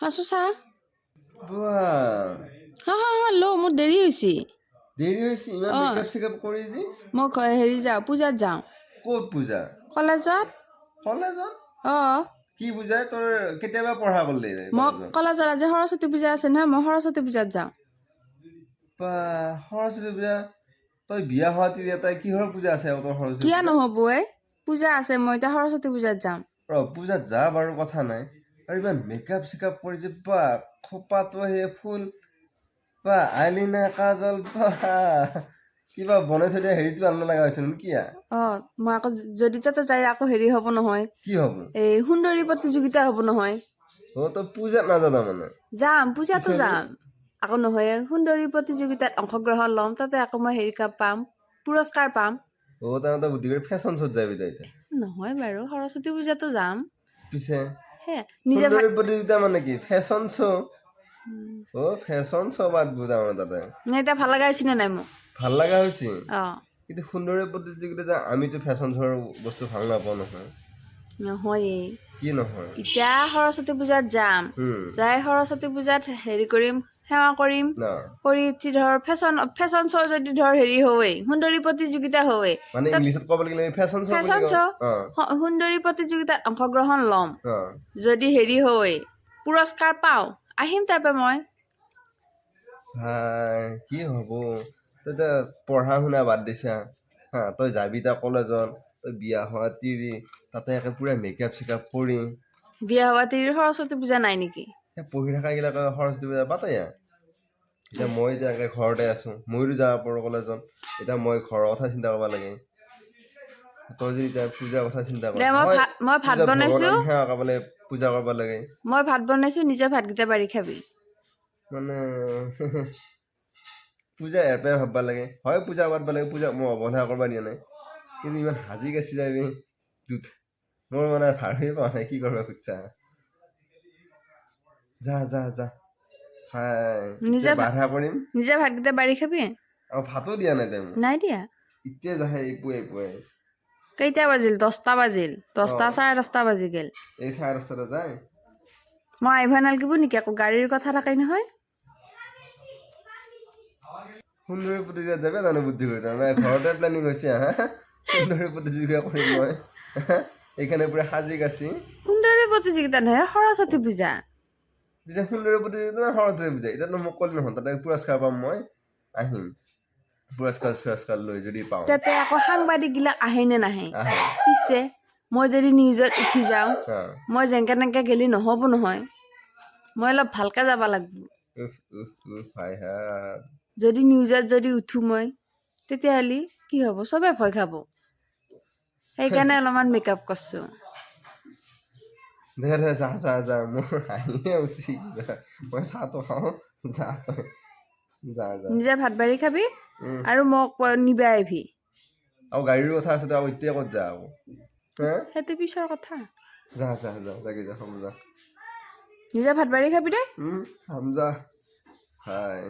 আছো চা হা হা হা ল মোৰ দেৰি হৈছে। দেৰি হৈছে? ইমান মেকআপ চেকআপ কৰি যি? মই হেৰি যাওঁ পূজাত যাওঁ। ক'ত পূজা? কলেজত। কলেজত? অঁ। কি পূজাই তোৰ কেতিয়াবা পঢ়া কৰিলি মই কলেজত। আজি সৰস্বতী পূজা আছে নহয় মই সৰস্বতী পূজাত যাওঁ। বা সৰস্বতী পূজা? তই বিয়া হোৱা তিৰি এটাই কিহৰ পূজা আছে তোৰ সৰস্বতী কিয় নহ'ব পূজা আছে মই এতিয়া সৰস্বতী পূজাত যাম। ৰ পূজাত যা বাৰু কথা নাই। আৰু ইমান মেকআপ চেকআপ কৰি যে বা খোপাটো সেই ফুল। বা আইলিনা কাজল বা কিবা বনাই থৈ দিয়া হেৰিটো আনিব লগা হৈছিল নেকি? অঁ মই আকৌ যদি তাতে যাই আকৌ হেৰি হ'ব নহয়। কি হ'ব? এই সুন্দৰী প্ৰতিযোগিতা হ'ব নহয়। অ তই পূজাত নাযা তাৰমানে যাম পূজাতো যাম। আকৌ নহয় সুন্দৰী প্ৰতিযোগিতাত অংশগ্ৰহণ ল'ম তাতে আকৌ মই হেৰি কাপ পাম পুৰস্কাৰ পাম। অ তাৰমানে তই বুদ্ধি কৰি ফেশ্বন শ্ব'ত যাবি তই এতিয়া। নহয় বাৰু সৰস্বতী পূজাতো যাম। পিছে? সেয়া নিজে মানে কি? Show' um, uh fashion show' বাদ বুজা মানে তাতে। নে ভালো লগা নে নাই ভালো লগা হৈছে অঁ। কিন্তু প্ৰতিযোগিতা যে আমিতো ফেশ্বন শ্ব'ৰ বস্তু ভালো নাপাওঁ নহয়। নহয়। কি নহয়? এতিয়া সৰস্বতী পূজাত যাম। যাই সৰস্বতী পূজাত হেৰি কৰিম সেৱা কৰিম। কৰি উঠি ধৰ ফেশ্বন ফেশ্বন শ্ব' যদি ধৰ হেৰি হয় সুন্দৰী প্ৰতিযোগিতা হয় ফেশ্বন শ্ব' সুন্দৰী প্ৰতিযোগিতাত অংশগ্ৰহণ ল'ম। যদি হেৰি হয় পুৰস্কাৰ পাওঁ আহিম তাৰপৰা মই। কি হ'ব? তই এতিয়া পঢ়া শুনা বাদ দিছা হা। তই যাবি তাৰ কলেজত তই বিয়া হোৱা তিৰি তাতে একে পুৰা মেকআপ চেকআপ কৰি। বিয়া হোৱা তিৰিৰ সৰস্বতী পূজা নাই নেকি? পঢ়ি থকাগিলাকে সৰস্বতী পূজা পাতে ইয়াত এতিয়া মই এতিয়া একে ঘৰতে আছোঁ ময়ো যাব পাৰোঁ কলেজত এতিয়া মই ঘৰৰ কথা চিন্তা কৰিব লাগে। তই যদি এতিয়া পূজাৰ কথা চিন্তা কৰ মই ভাত বনাইছোঁ। সেৱা পূজা কৰিব লাগে। মই ভাত বনাইছোঁ নিজে ভাতকেইটা বাঢ়ি খাবি। মানে পূজা ইয়াৰ পৰাই ভাবিব লাগে। হয় পূজা পাতিব লাগে পূজা মই অৱহেলা কৰিব দিয়া নাই। কিন্তু ইমান সাজি কাচি যাবি। দুট মোৰ মানে ভাবিয়ে পোৱা নাই কি কৰিব খুজিছা। যা যা যা। নিজে বাধা কৰিম নিজে ভাতকেইটা বাঢ়ি খাবি? আৰু ভাতো দিয়া নাই তাই নাই দিয়া? এতিয়া যাহে এই পুৱাই পুৱাই কেইটা বাজিল? দহটা বাজিল। দহটা চাৰে দহটা বাজি গ'ল। এই চাৰে দহটাতে যায়। মই আহিব নালাগিব নেকি? আকৌ গাড়ীৰ কথা থাকে নহয়। সুন্দৰী প্ৰতিযোগিতাত যাবে তাৰমানে বুদ্ধি কৰি তাৰমানে ঘৰতে প্লেনিং হৈছে হা? সুন্দৰী প্ৰতিযোগিতা কৰিম মই। এইখানে পুৰা সাজি কাচি সুন্দৰী প্ৰতিযোগিতা নহয় সৰস্বতী পূজা। পিছে সুন্দৰী প্ৰতিযোগিতা সৰস্বতী পূজা এতিয়াতো মোক ক'লে নহয় তাতে পুৰস্কাৰ পাম মই আহিম পুৰস্কাৰ চুৰস্কাৰ লৈ যদি পাওঁ তাতে আকৌ সাংবাদিকবিলাক আহে নে নাহে পিছে মই যদি নিউজত উঠি যাওঁ মই যেনেকৈ তেনেকৈ গেলি নহ'ব নহয় মই অলপ ভালকৈ যাব লাগিব যদি নিউজত যদি উঠো মই তেতিয়াহ'লে কি হ'ব চবে ভয় খাব সেইকাৰণে অলপমান মেকআপ কৰিছোঁ দে দে যা মোৰ হাঁহিয়ে উঠি কিবা। মই চাহটো খাওঁ যা তই যা যা নিজে ভাত বাঢ়ি খাবি আৰু মোক নিবা আহিবি। আৰু গাড়ীৰ কথা আছে আৰু এতিয়া ক'ত যা আকৌ সেইটো পিছৰ কথা। যা যা যা যা খাম যা নিজে ভাত বাঢ়ি খাবি উম খাম যা হাই।